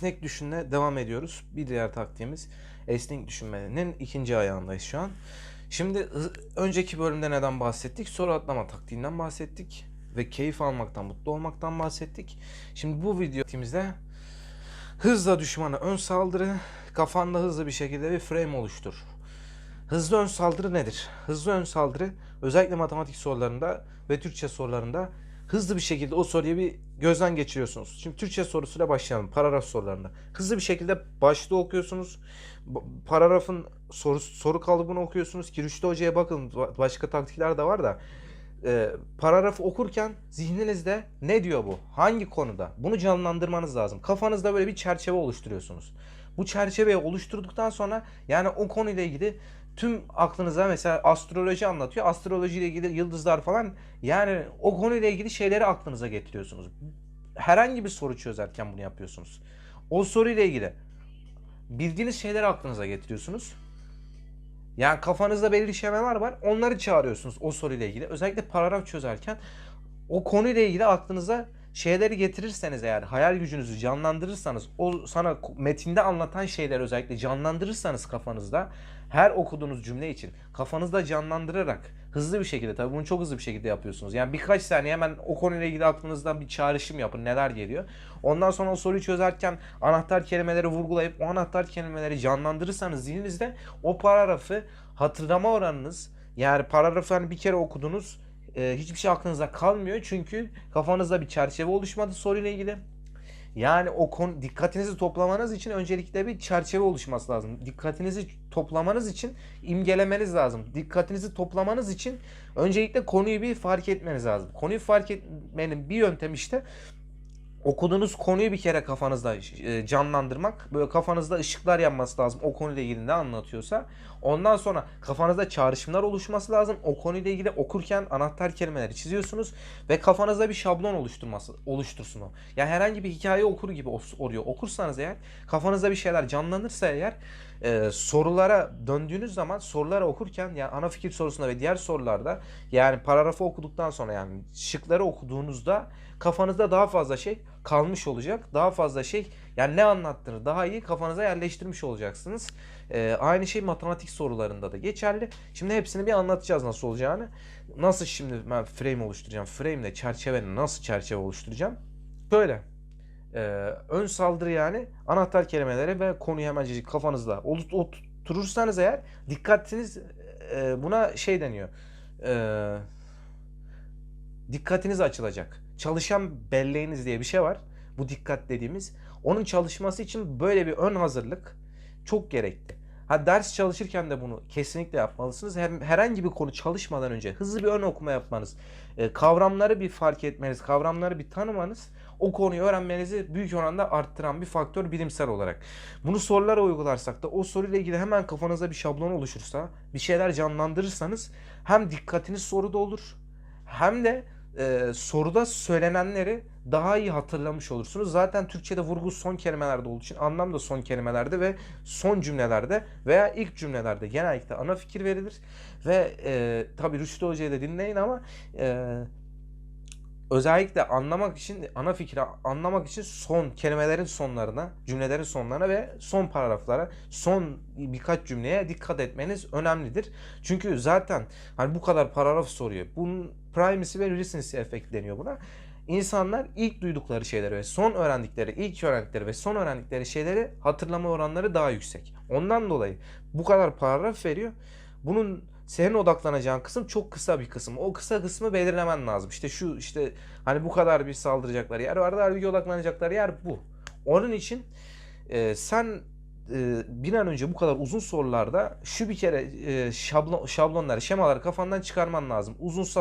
Esnek düşünme devam ediyoruz. Bir diğer taktiğimiz esnek düşünmenin ikinci ayağındayız şu an. Şimdi önceki bölümde neden bahsettik? Soru atlama taktiğinden bahsettik ve keyif almaktan, mutlu olmaktan bahsettik. Şimdi bu videomuzda hızla düşmana ön saldırı, kafanda hızlı bir şekilde bir frame oluştur. Hızlı ön saldırı nedir? Hızlı ön saldırı özellikle matematik sorularında ve Türkçe sorularında hızlı bir şekilde o soruyu bir gözden geçiriyorsunuz. Şimdi Türkçe sorusuyla başlayalım. Paragraf sorularında. Hızlı bir şekilde başlığı okuyorsunuz. Paragrafın soru, soru kalıbını okuyorsunuz ki Rüştü Hoca'ya bakın. Ba- Başka taktikler de var da. Ee, paragrafı okurken zihninizde ne diyor bu? Hangi konuda? Bunu canlandırmanız lazım. Kafanızda böyle bir çerçeve oluşturuyorsunuz. Bu çerçeveyi oluşturduktan sonra yani o konuyla ilgili tüm aklınıza mesela astroloji anlatıyor. Astroloji ile ilgili yıldızlar falan yani o konuyla ilgili şeyleri aklınıza getiriyorsunuz. Herhangi bir soru çözerken bunu yapıyorsunuz. O soruyla ilgili bildiğiniz şeyleri aklınıza getiriyorsunuz. Yani kafanızda belirli şemalar var. Onları çağırıyorsunuz o soruyla ilgili. Özellikle paragraf çözerken o konuyla ilgili aklınıza şeyleri getirirseniz eğer hayal gücünüzü canlandırırsanız o sana metinde anlatan şeyleri özellikle canlandırırsanız kafanızda her okuduğunuz cümle için kafanızda canlandırarak hızlı bir şekilde tabii bunu çok hızlı bir şekilde yapıyorsunuz. Yani birkaç saniye hemen o konuyla ilgili aklınızdan bir çağrışım yapın neler geliyor. Ondan sonra o soruyu çözerken anahtar kelimeleri vurgulayıp o anahtar kelimeleri canlandırırsanız zihninizde o paragrafı hatırlama oranınız yani paragrafı hani bir kere okudunuz e, hiçbir şey aklınızda kalmıyor çünkü kafanızda bir çerçeve oluşmadı soruyla ilgili. Yani o konu dikkatinizi toplamanız için öncelikle bir çerçeve oluşması lazım. Dikkatinizi toplamanız için imgelemeniz lazım. Dikkatinizi toplamanız için öncelikle konuyu bir fark etmeniz lazım. Konuyu fark etmenin bir yöntemi işte okuduğunuz konuyu bir kere kafanızda e, canlandırmak. Böyle kafanızda ışıklar yanması lazım o konuyla ilgili ne anlatıyorsa. Ondan sonra kafanızda çağrışımlar oluşması lazım. O konuyla ilgili okurken anahtar kelimeleri çiziyorsunuz ve kafanızda bir şablon oluşturması oluştursun o. Yani herhangi bir hikaye okur gibi oluyor. Okursanız eğer kafanızda bir şeyler canlanırsa eğer e, sorulara döndüğünüz zaman soruları okurken yani ana fikir sorusunda ve diğer sorularda yani paragrafı okuduktan sonra yani şıkları okuduğunuzda kafanızda daha fazla şey kalmış olacak. Daha fazla şey yani ne anlattığını daha iyi kafanıza yerleştirmiş olacaksınız. Ee, aynı şey matematik sorularında da geçerli. Şimdi hepsini bir anlatacağız nasıl olacağını. Nasıl şimdi ben frame oluşturacağım? Frame ile çerçeve nasıl çerçeve oluşturacağım? Böyle. Ee, ön saldırı yani anahtar kelimeleri ve konuyu hemencecik kafanızda oturturursanız eğer dikkatiniz e, buna şey deniyor. Ee, dikkatiniz açılacak. Çalışan belleğiniz diye bir şey var. Bu dikkat dediğimiz. Onun çalışması için böyle bir ön hazırlık çok gerekli. Ha ders çalışırken de bunu kesinlikle yapmalısınız. Hem herhangi bir konu çalışmadan önce hızlı bir ön okuma yapmanız, e, kavramları bir fark etmeniz, kavramları bir tanımanız o konuyu öğrenmenizi büyük oranda arttıran bir faktör bilimsel olarak. Bunu sorulara uygularsak da o soruyla ilgili hemen kafanızda bir şablon oluşursa, bir şeyler canlandırırsanız hem dikkatiniz soruda olur hem de e, soruda söylenenleri daha iyi hatırlamış olursunuz. Zaten Türkçe'de vurgu son kelimelerde olduğu için anlam da son kelimelerde ve son cümlelerde veya ilk cümlelerde genellikle ana fikir verilir. Ve e, tabii Rüştü Hoca'yı da dinleyin ama e, özellikle anlamak için ana fikri anlamak için son kelimelerin sonlarına, cümlelerin sonlarına ve son paragraflara, son birkaç cümleye dikkat etmeniz önemlidir. Çünkü zaten hani bu kadar paragraf soruyor. Bunun primacy ve recency efekt deniyor buna. İnsanlar ilk duydukları şeyleri ve son öğrendikleri, ilk öğrendikleri ve son öğrendikleri şeyleri hatırlama oranları daha yüksek. Ondan dolayı bu kadar paragraf veriyor. Bunun senin odaklanacağın kısım çok kısa bir kısım. O kısa kısmı belirlemen lazım. İşte şu işte hani bu kadar bir saldıracakları yer var. Halbuki odaklanacakları yer bu. Onun için e, sen e, bir an önce bu kadar uzun sorularda şu bir kere e, şablon, şablonları, şemaları kafandan çıkarman lazım. Uzunsa